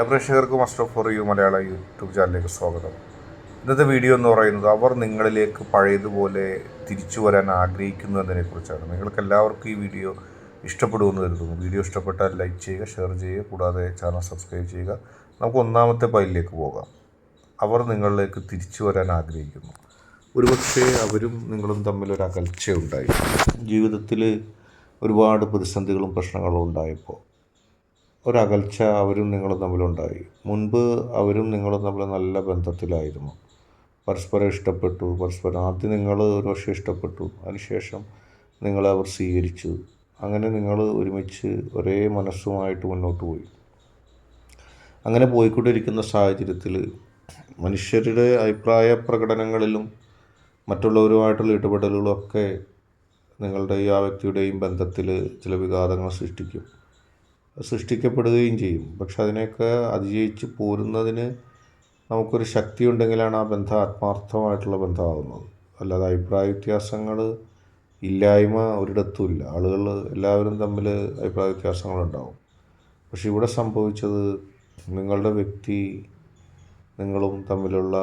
പ്രേക്ഷകർക്കും muster for you Malayala YouTube ചാനലിലേക്ക് സ്വാഗതം. ഇന്നത്തെ വീഡിയോ എന്ന് പറയുന്നത് അവർ നിങ്ങളിലേക്ക് പഴയതുപോലെ തിരിച്ചു വരാൻ ആഗ്രഹിക്കുന്നതിനെ കുറിച്ചാണ്. നിങ്ങൾക്ക് എല്ലാവർക്കും ഈ വീഡിയോ ഇഷ്ടപ്പെടുമെന്ന് കരുതുന്നു. വീഡിയോ ഇഷ്ടപ്പെട്ടാൽ ലൈക്ക് ചെയ്യുക ഷെയർ ചെയ്യുക കൂടാതെ ചാനൽ സബ്സ്ക്രൈബ് ചെയ്യുക. നമുക്ക് ഒന്നാമത്തെ പൈലിലേക്ക് പോകാം. അവർ നിങ്ങളിലേക്ക് തിരിച്ചു വരാൻ ആഗ്രഹിക്കുന്നു. ഒരുപക്ഷെ അവരും നിങ്ങളും തമ്മിൽ ഒരു അകൽച്ചയുണ്ടായി. ജീവിതത്തിൽ ഒരുപാട് പ്രതിസന്ധികളും പ്രശ്നങ്ങളും ഉണ്ടായപ്പോൾ ഒരകൽച്ച അവരും നിങ്ങളും തമ്മിലുണ്ടായി. മുൻപ് അവരും നിങ്ങളും തമ്മിൽ നല്ല ബന്ധത്തിലായിരുന്നു. പരസ്പരം ഇഷ്ടപ്പെട്ടു. പരസ്പരം ആദ്യം നിങ്ങൾ ഒരു പക്ഷേ ഇഷ്ടപ്പെട്ടു. അതിനുശേഷം നിങ്ങളെ അവർ സ്വീകരിച്ചു. അങ്ങനെ നിങ്ങൾ ഒരുമിച്ച് ഒരേ മനസ്സുമായിട്ട് മുന്നോട്ട് പോയി. അങ്ങനെ പോയിക്കൊണ്ടിരിക്കുന്ന സാഹചര്യത്തിൽ മനുഷ്യരുടെ അഭിപ്രായ പ്രകടനങ്ങളിലും മറ്റുള്ളവരുമായിട്ടുള്ള ഇടപെടലുകളും ഒക്കെ നിങ്ങളുടെ ഈ ആ വ്യക്തിയുടെയും ബന്ധത്തിൽ ചില വിഘാതങ്ങൾ സൃഷ്ടിക്കും. സൃഷ്ടിക്കപ്പെടുകയും ചെയ്യും. പക്ഷെ അതിനെയൊക്കെ അതിജയിച്ച് പോരുന്നതിന് നമുക്കൊരു ശക്തി ഉണ്ടെങ്കിലാണ് ആ ബന്ധം ആത്മാർത്ഥമായിട്ടുള്ള ബന്ധമാകുന്നത്. അല്ലാതെ അഭിപ്രായ വ്യത്യാസങ്ങൾ ഇല്ലായ്മ ഒരിടത്തുമില്ല. ആളുകൾ എല്ലാവരും തമ്മിൽ അഭിപ്രായ വ്യത്യാസങ്ങളുണ്ടാവും. പക്ഷെ ഇവിടെ സംഭവിച്ചത് നിങ്ങളുടെ വ്യക്തി നിങ്ങളും തമ്മിലുള്ള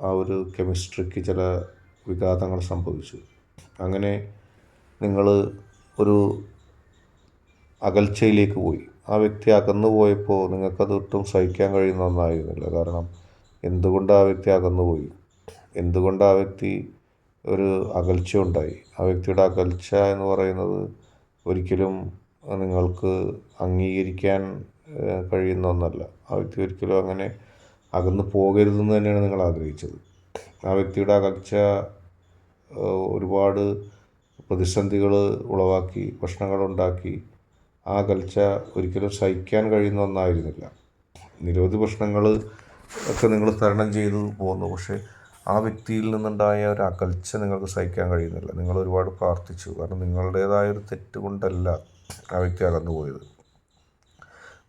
ആ ഒരു കെമിസ്ട്രിക്ക് ചില വിഘാതങ്ങൾ സംഭവിച്ചു. അങ്ങനെ നിങ്ങൾ ഒരു അകൽച്ചയിലേക്ക് പോയി. ആ വ്യക്തി അകന്നു പോയപ്പോൾ നിങ്ങൾക്കത് ഒട്ടും സഹിക്കാൻ കഴിയുന്ന ഒന്നായിരുന്നില്ല. കാരണം എന്തുകൊണ്ട് ആ വ്യക്തി അകന്നു പോയി? എന്തുകൊണ്ട് ആ വ്യക്തി ഒരു അകൽച്ച ഉണ്ടായി ആ വ്യക്തിയുടെ അകൽച്ച എന്ന് പറയുന്നത് ഒരിക്കലും നിങ്ങൾക്ക് അംഗീകരിക്കാൻ കഴിയുന്ന ഒന്നല്ല. ആ വ്യക്തി ഒരിക്കലും അങ്ങനെ അകന്നു പോകരുതെന്ന് തന്നെയാണ് നിങ്ങൾ ആഗ്രഹിച്ചത്. ആ വ്യക്തിയുടെ അകൽച്ച ഒരുപാട് പ്രതിസന്ധികൾ ഉളവാക്കി പ്രശ്നങ്ങളുണ്ടാക്കി ആ അകൽച്ച ഒരിക്കലും സഹിക്കാൻ കഴിയുന്ന ഒന്നായിരുന്നില്ല. നിരവധി പ്രശ്നങ്ങൾ ഒക്കെ നിങ്ങൾ തരണം ചെയ്തു പോന്നു. പക്ഷേ ആ വ്യക്തിയിൽ നിന്നുണ്ടായ ഒരു അകൽച്ച നിങ്ങൾക്ക് സഹിക്കാൻ കഴിയുന്നില്ല. നിങ്ങൾ ഒരുപാട് പ്രാർത്ഥിച്ചു. കാരണം നിങ്ങളുടേതായ ഒരു തെറ്റ് കൊണ്ടല്ല ആ വ്യക്തി അകന്നു പോയത്.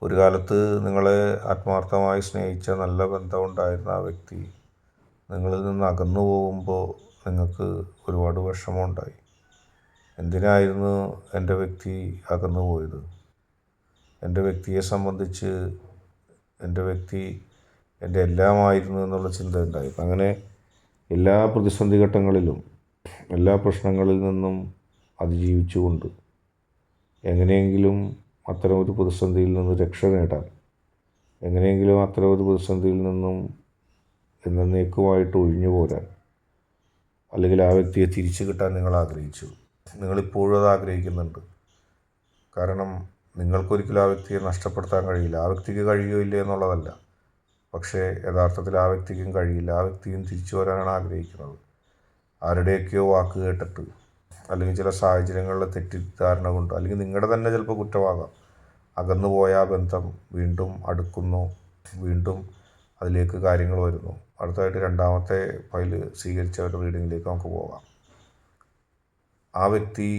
ഒരു കാലത്ത് നിങ്ങളെ ആത്മാർത്ഥമായി സ്നേഹിച്ച നല്ല ബന്ധമുണ്ടായിരുന്ന ആ വ്യക്തി നിങ്ങളിൽ നിന്ന് അകന്നു പോകുമ്പോൾ നിങ്ങൾക്ക് ഒരുപാട് വിഷമമുണ്ടായി എന്തിനായിരുന്നു എന്റെ വ്യക്തി അകന്നു പോയത്? എന്റെ വ്യക്തിയെ സംബന്ധിച്ച് എന്റെ വ്യക്തി എന്റെ എല്ലാമായിരുന്നു എന്നുള്ള ചിന്ത ഉണ്ടായി അങ്ങനെ എല്ലാ പ്രതിസന്ധി ഘട്ടങ്ങളിലും എല്ലാ പ്രശ്നങ്ങളിൽ നിന്നും അതിജീവിച്ചുകൊണ്ട് എങ്ങനെയെങ്കിലും അത്തരം ഒരു പ്രതിസന്ധിയിൽ നിന്ന് രക്ഷ നേടാൻ എങ്ങനെയെങ്കിലും അത്തരം ഒരു പ്രതിസന്ധിയിൽ നിന്നും എന്നേക്കുമായിട്ട് ഒഴിഞ്ഞു പോരാൻ അല്ലെങ്കിൽ ആ വ്യക്തിയെ തിരിച്ചു കിട്ടാൻ നിങ്ങൾ ആഗ്രഹിച്ചു. നിങ്ങളിപ്പോഴും അത് ആഗ്രഹിക്കുന്നുണ്ട്. കാരണം നിങ്ങൾക്കൊരിക്കലും ആ വ്യക്തിയെ നഷ്ടപ്പെടുത്താൻ കഴിയില്ല. ആ വ്യക്തിക്ക് കഴിയുകയില്ല എന്നുള്ളതല്ല. പക്ഷേ യഥാർത്ഥത്തിൽ ആ വ്യക്തിക്കും കഴിയില്ല. ആ വ്യക്തിയും തിരിച്ചു വരാനാണ് ആഗ്രഹിക്കുന്നത്. ആരുടെയൊക്കെയോ വാക്ക് കേട്ടിട്ട് അല്ലെങ്കിൽ ചില സാഹചര്യങ്ങളിലെ തെറ്റിദ്ധാരണ കൊണ്ട് അല്ലെങ്കിൽ നിങ്ങളുടെ തന്നെ ചിലപ്പോൾ കുറ്റമാകാം. അകന്നു പോയ ആ ബന്ധം വീണ്ടും അടുക്കുന്നു. വീണ്ടും അതിലേക്ക് കാര്യങ്ങൾ വരുന്നു. അടുത്തതായിട്ട് രണ്ടാമത്തെ ഫയൽ സ്വീകരിച്ചവരുടെ റീഡിങ്ങിലേക്ക് നമുക്ക് പോകാം. ആ വ്യക്തി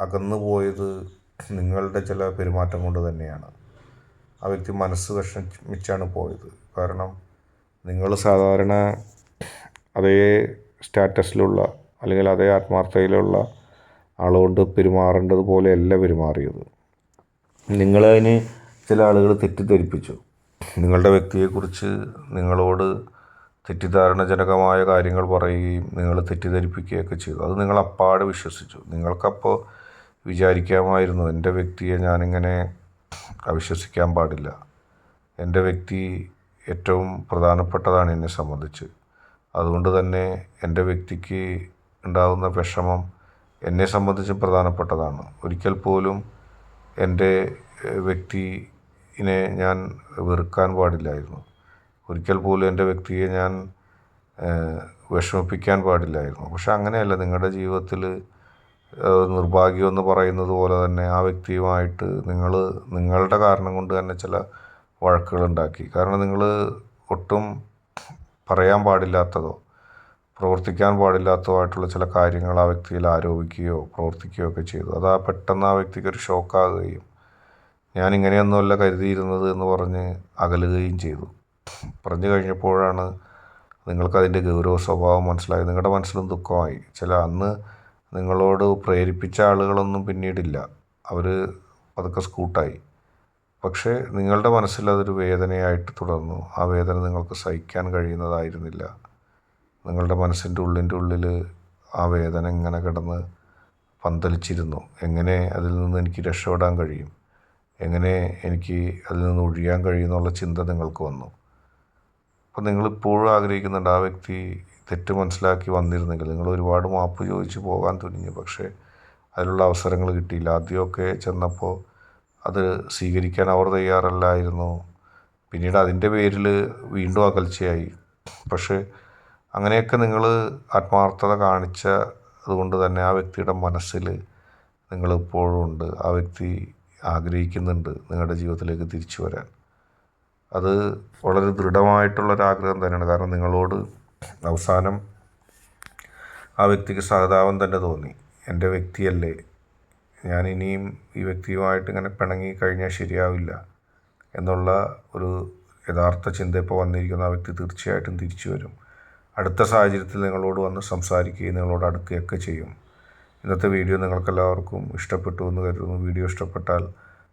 അകന്നു പോയത് നിങ്ങളുടെ ചില പെരുമാറ്റം കൊണ്ട് തന്നെയാണ്. ആ വ്യക്തി മനസ്സ് വിഷമിച്ചാണ് പോയത്. കാരണം നിങ്ങൾ സാധാരണ അതേ സ്റ്റാറ്റസിലുള്ള അല്ലെങ്കിൽ അതേ ആത്മാർത്ഥതയിലുള്ള ആളുകൊണ്ട് പെരുമാറേണ്ടത് പോലെയല്ല പെരുമാറിയത്. നിങ്ങളതിന് ചില ആളുകൾ തെറ്റിദ്ധരിപ്പിച്ചു. നിങ്ങളുടെ വ്യക്തിയെക്കുറിച്ച് നിങ്ങളോട് തെറ്റിദ്ധാരണജനകമായ കാര്യങ്ങൾ പറയുകയും നിങ്ങൾ തെറ്റിദ്ധരിപ്പിക്കുകയൊക്കെ ചെയ്തു. അത് നിങ്ങൾ അപ്പാടെ വിശ്വസിച്ചു. നിങ്ങൾക്കപ്പോൾ വിചാരിക്കാമായിരുന്നു എന്റെ വ്യക്തിയെ ഞാനിങ്ങനെ അവിശ്വസിക്കാൻ പാടില്ല. എന്റെ വ്യക്തി ഏറ്റവും പ്രധാനപ്പെട്ടതാണ് എന്നെ സംബന്ധിച്ച്. അതുകൊണ്ട് തന്നെ എന്റെ വ്യക്തിക്ക് ഉണ്ടാകുന്ന വിഷമം എന്നെ സംബന്ധിച്ച് പ്രധാനപ്പെട്ടതാണ്. ഒരിക്കൽ പോലും എന്റെ വ്യക്തിനെ ഞാൻ വെറുക്കാൻ പാടില്ലായിരുന്നു. ഒരിക്കൽ പോലും എന്റെ വ്യക്തിയെ ഞാൻ വിഷമിപ്പിക്കാൻ പാടില്ലായിരുന്നു. പക്ഷെ അങ്ങനെയല്ല നിങ്ങളുടെ ജീവിതത്തിൽ നിർഭാഗ്യം എന്ന് പറയുന്നത് പോലെ തന്നെ ആ വ്യക്തിയുമായിട്ട് നിങ്ങൾ നിങ്ങളുടെ കാരണം കൊണ്ട് തന്നെ ചില വഴക്കുകളുണ്ടാക്കി. കാരണം നിങ്ങൾ ഒട്ടും പറയാൻ പാടില്ലാത്തതോ പ്രവർത്തിക്കാൻ പാടില്ലാത്തതോ ആയിട്ടുള്ള ചില കാര്യങ്ങൾ ആ വ്യക്തിയിൽ ആരോപിക്കുകയോ പ്രവർത്തിക്കുകയോ ഒക്കെ ചെയ്തു. അത് ആ പെട്ടെന്ന് ആ വ്യക്തിക്ക് ഒരു ഷോക്കാകുകയും ഞാൻ ഇങ്ങനെയൊന്നുമല്ല കരുതിയിരുന്നത് എന്ന് പറഞ്ഞ് അകലുകയും ചെയ്തു. പറഞ്ഞു കഴിഞ്ഞപ്പോഴാണ് നിങ്ങൾക്കതിന്റെ ഗൗരവ സ്വഭാവം മനസ്സിലായി നിങ്ങളുടെ മനസ്സിലും ദുഃഖമായി. ചില അന്ന് നിങ്ങളോട് പ്രേരിപ്പിച്ച ആളുകളൊന്നും പിന്നീടില്ല. അവർ പതുക്കെ സ്കൂട്ടായി. പക്ഷേ നിങ്ങളുടെ മനസ്സിൽ അതൊരു വേദനയായിട്ട് തുടർന്നു. ആ വേദന നിങ്ങൾക്ക് സഹിക്കാൻ കഴിയുന്നതായിരുന്നില്ല. നിങ്ങളുടെ മനസ്സിന്റെ ഉള്ളിന്റെ ഉള്ളിൽ ആ വേദന ഇങ്ങനെ കിടന്ന് പന്തലിച്ചിരുന്നു. എങ്ങനെ അതിൽ നിന്ന് എനിക്ക് രക്ഷപ്പെടാൻ കഴിയും? എങ്ങനെ എനിക്ക് അതിൽ നിന്ന് ഒഴിയാൻ കഴിയുമെന്നുള്ള ചിന്ത നിങ്ങൾക്ക് വന്നു. അപ്പം നിങ്ങളിപ്പോഴും ആഗ്രഹിക്കുന്നുണ്ട് ആ വ്യക്തി തെറ്റ് മനസ്സിലാക്കി വന്നിരുന്നെങ്കിൽ. നിങ്ങൾ ഒരുപാട് മാപ്പ് ചോദിച്ച് പോകാൻ തുനിഞ്ഞു പക്ഷേ അതിനുള്ള അവസരങ്ങൾ കിട്ടിയില്ല. ആദ്യമൊക്കെ ചെന്നപ്പോൾ അത് സ്വീകരിക്കാൻ അവർ തയ്യാറല്ലായിരുന്നു. പിന്നീട് അതിന്റെ പേരിൽ വീണ്ടും അകൽച്ചയായി. പക്ഷേ അങ്ങനെയൊക്കെ നിങ്ങൾ ആത്മാർത്ഥത കാണിച്ച അതുകൊണ്ട് തന്നെ ആ വ്യക്തിയുടെ മനസ്സിൽ നിങ്ങളിപ്പോഴും ഉണ്ട്. ആ വ്യക്തി ആഗ്രഹിക്കുന്നുണ്ട് നിങ്ങളുടെ ജീവിതത്തിലേക്ക് തിരിച്ചു വരാൻ. അത് വളരെ ദൃഢമായിട്ടുള്ളൊരാഗ്രഹം തന്നെയാണ്. കാരണം നിങ്ങളോട് അവസാനം ആ വ്യക്തിക്ക് സഹതാപം തന്നെ തോന്നി. എന്റെ വ്യക്തിയല്ലേ. ഞാൻ ഇനിയും ഈ വ്യക്തിയുമായിട്ട് ഇങ്ങനെ പിണങ്ങി കഴിഞ്ഞാൽ ശരിയാവില്ല എന്നുള്ള ഒരു യഥാർത്ഥ ചിന്ത ഇപ്പോൾ വന്നിരിക്കുന്ന. ആ വ്യക്തി തീർച്ചയായിട്ടും തിരിച്ചു വരും. അടുത്ത സാഹചര്യത്തിൽ നിങ്ങളോട് വന്ന് സംസാരിക്കുകയും നിങ്ങളോട് അടുക്കുകയൊക്കെ ചെയ്യും. ഇന്നത്തെ വീഡിയോ നിങ്ങൾക്കെല്ലാവർക്കും ഇഷ്ടപ്പെട്ടു എന്ന് കരുതുന്നു. വീഡിയോ ഇഷ്ടപ്പെട്ടാൽ